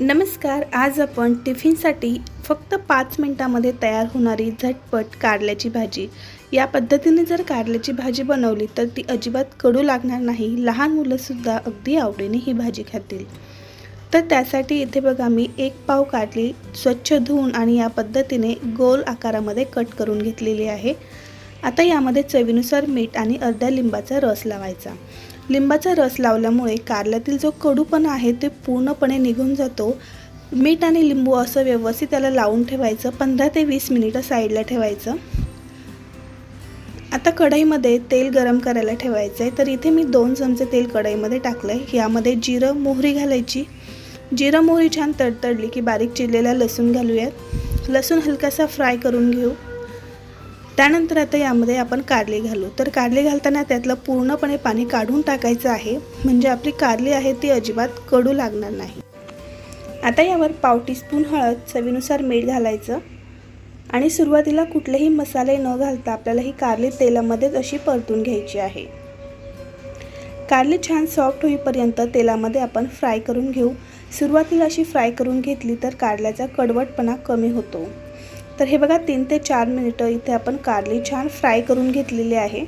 नमस्कार आज आपण टिफिनसाठी फक्त पाच मिनटामध्ये तयार होणारी झटपट कारल्याची भाजी. या पद्धतीने जर कारल्याची भाजी बनवली तर ती अजिबात कडू लागणार नाही. लहान मुलंसुद्धा अगदी आवडीने ही भाजी खातील. तर त्यासाठी इथे बघा मी एक पाव कारली स्वच्छ धुवून आणि या पद्धतीने गोल आकारामध्ये कट करून घेतलेली आहे. आता यामध्ये चवीनुसार मीठ आणि अर्ध्या लिंबाचा रस लावायचा. लिंबाचा रस लावल्यामुळे कारल्यातील जो कडूपणा आहे ते पूर्णपणे निघून जातो. मीठ आणि लिंबू असं व्यवस्थित त्याला लावून ठेवायचं. पंधरा ते वीस मिनिटं साईडला ठेवायचं. आता कढईमध्ये तेल गरम करायला ठेवायचं आहे तर इथे मी दोन चमचे तेल कढईमध्ये टाकलं आहे यामध्ये जिरं मोहरी घालायची. जिरं मोहरी छान तडतडली की बारीक चिरलेला लसूण घालूयात. लसूण हलकासा फ्राय करून घेऊ. त्यानंतर आता यामध्ये आपण कारले घालू. तर कारले घालताना त्यातलं पूर्णपणे पाणी काढून टाकायचं आहे. म्हणजे आपली कारली आहे ती अजिबात कडू लागणार नाही. आता यावर पाव टीस्पून हळद चवीनुसार मीठ घालायचं. आणि सुरुवातीला कुठलेही मसाले न घालता आपल्याला ही कारली तेलामध्येच अशी परतून घ्यायची आहे. कारली छान सॉफ्ट होईपर्यंत तेलामध्ये आपण फ्राय करून घेऊ. सुरुवातीला अशी फ्राय करून घेतली तर कारल्याचा कडवटपणा कमी होतो. तर हे बघा तीन ते चार मिनिटं इथे आपण कारली छान फ्राय करून घेतलेली आहे.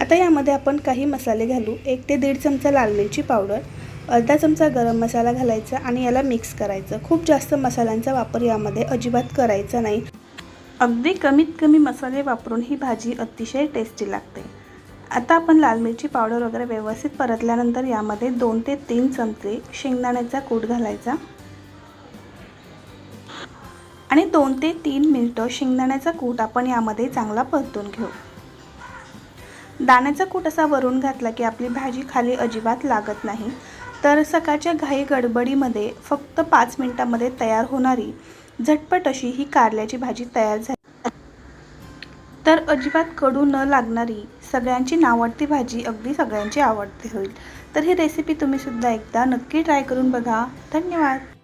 आता यामध्ये आपण काही मसाले घालू. एक ते दीड चमचा लाल मिरची पावडर अर्धा चमचा गरम मसाला घालायचा आणि याला मिक्स करायचं. खूप जास्त मसाल्यांचा वापर यामध्ये अजिबात करायचा नाही. अगदी कमीत कमी मसाले वापरून ही भाजी अतिशय टेस्टी लागते. आता आपण लाल मिरची पावडर वगैरे व्यवस्थित परतल्यानंतर यामध्ये दोन ते तीन चमचे शेंगदाण्याचा कूट घालायचा. आणि दोन ते तीन मिनटं शेंगदाण्याचा कूट आपण यामध्ये चांगला परतून घेऊ. दाण्याचा कूट असा वरून घातला की आपली भाजी खाली अजिबात लागत नाही. तर सकाळच्या घाई गडबडीमध्ये फक्त पाच मिनटामध्ये तयार होणारी झटपट अशी ही कारल्याची भाजी तयार झाली. तर अजिबात कडू न लागणारी सगळ्यांची नावडती भाजी अगदी सगळ्यांची आवडती होईल. तर ही रेसिपी तुम्हीसुद्धा एकदा नक्की ट्राय करून बघा. धन्यवाद.